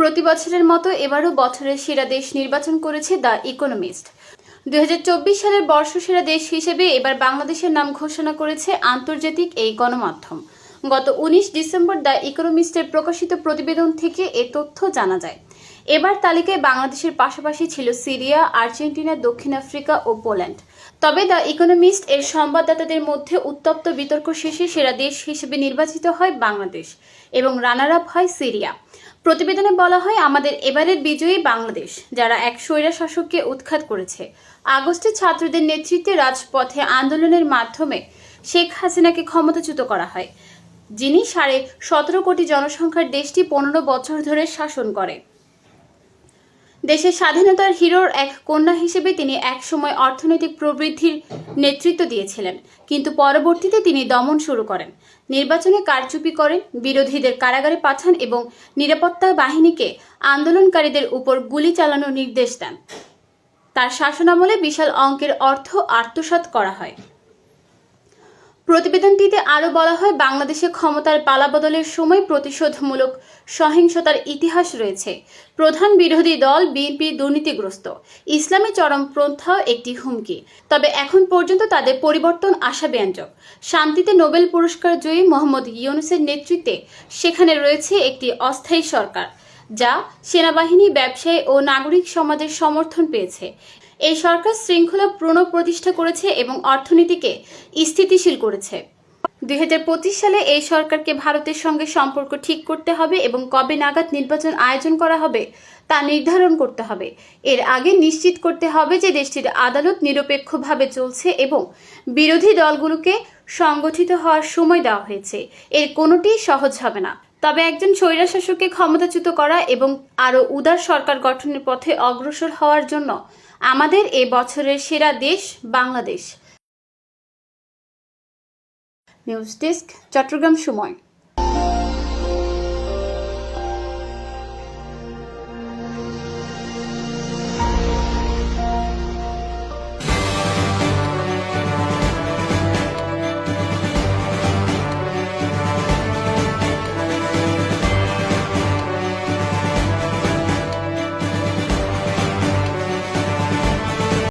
প্রতি বছরের মতো এবারও বছরের সেরা দেশ নির্বাচন করেছে দ্য ইকোনমিস্ট। দু হাজার চব্বিশ সালের বর্ষসেরা দেশ হিসেবে এবার বাংলাদেশের নাম ঘোষণা করেছে আন্তর্জাতিক এই গণমাধ্যম। গত উনিশ ডিসেম্বর দ্য ইকোনমিস্টের প্রকাশিত প্রতিবেদন থেকে এ তথ্য জানা যায়। এবার তালিকায় বাংলাদেশের পাশাপাশি ছিল সিরিয়া, আর্জেন্টিনা, দক্ষিণ আফ্রিকা ও পোল্যান্ড। তবে দ্য ইকোনমিস্ট এর সংবাদদাতাদের মধ্যে উত্তপ্ত বিতর্ক শেষে সেরা দেশ হিসেবে নির্বাচিত হয় বাংলাদেশ এবং রানার আপ হয় সিরিয়া। প্রতিবেদনে বলা হয়, আমাদের এবারের বিজয়ী বাংলাদেশ, যারা এক স্বৈরা শাসককে উৎখাত করেছে। আগস্টে ছাত্রদের নেতৃত্বে রাজপথে আন্দোলনের মাধ্যমে শেখ হাসিনাকে ক্ষমতাচ্যুত করা হয়, যিনি সাড়ে সতেরো কোটি জনসংখ্যার দেশটি পনেরো বছর ধরে শাসন করে। দেশের স্বাধীনতার হিরোর এক কন্যা হিসেবে তিনি একসময় অর্থনৈতিক প্রবৃদ্ধির নেতৃত্ব দিয়েছিলেন, কিন্তু পরবর্তীতে তিনি দমন শুরু করেন। নির্বাচনে কারচুপি করেন, বিরোধীদের কারাগারে পাঠান এবং নিরাপত্তা বাহিনীকে আন্দোলনকারীদের উপর গুলি চালানোর নির্দেশ দেন। তার শাসনামলে বিশাল অঙ্কের অর্থ আত্মসাৎ করা হয়। প্রতিবেদনটিতে আরও বলা হয়, বাংলাদেশে ক্ষমতার পালাবদলের সময় প্রতিশোধমূলক সহিংসতার ইতিহাস রয়েছে। প্রধান বিরোধী দল বিএনপি দুর্নীতিগ্রস্ত। ইসলামী চরমপন্থাও একটি হুমকি। তবে এখন পর্যন্ত তাদের পরিবর্তন আশাব্যঞ্জক শান্তিতে নোবেল পুরস্কার জয়ী মোহাম্মদ ইউনুসের নেতৃত্বে সেখানে রয়েছে একটি অস্থায়ী সরকার, যা সেনাবাহিনী, ব্যবসায়ী ও নাগরিক সমাজের সমর্থন পেয়েছে। এই সরকার শৃঙ্খলা পুনঃপ্রতিষ্ঠা করেছে এবং অর্থনীতিকে স্থিতিশীল করেছে। দু হাজার পঁচিশ সালে এই সরকারকে ভারতের সঙ্গে সম্পর্ক ঠিক করতে হবে এবং কবে নাগাদ নির্বাচন আয়োজন করা হবে তা নির্ধারণ করতে হবে। এর আগে নিশ্চিত করতে হবে যে দেশটির আদালত নিরপেক্ষভাবে চলছে এবং বিরোধী দলগুলোকে সংগঠিত হওয়ার সময় দেওয়া হয়েছে। এর কোনোটিই সহজ হবে না। তবে একজন স্বৈরাশাসককে ক্ষমতাচ্যুত করা এবং আরও উদার সরকার গঠনের পথে অগ্রসর হওয়ার জন্য আমাদের এ বছরের সেরা দেশ বাংলাদেশ। নিউজ ডেস্ক চট্টগ্রাম সময়।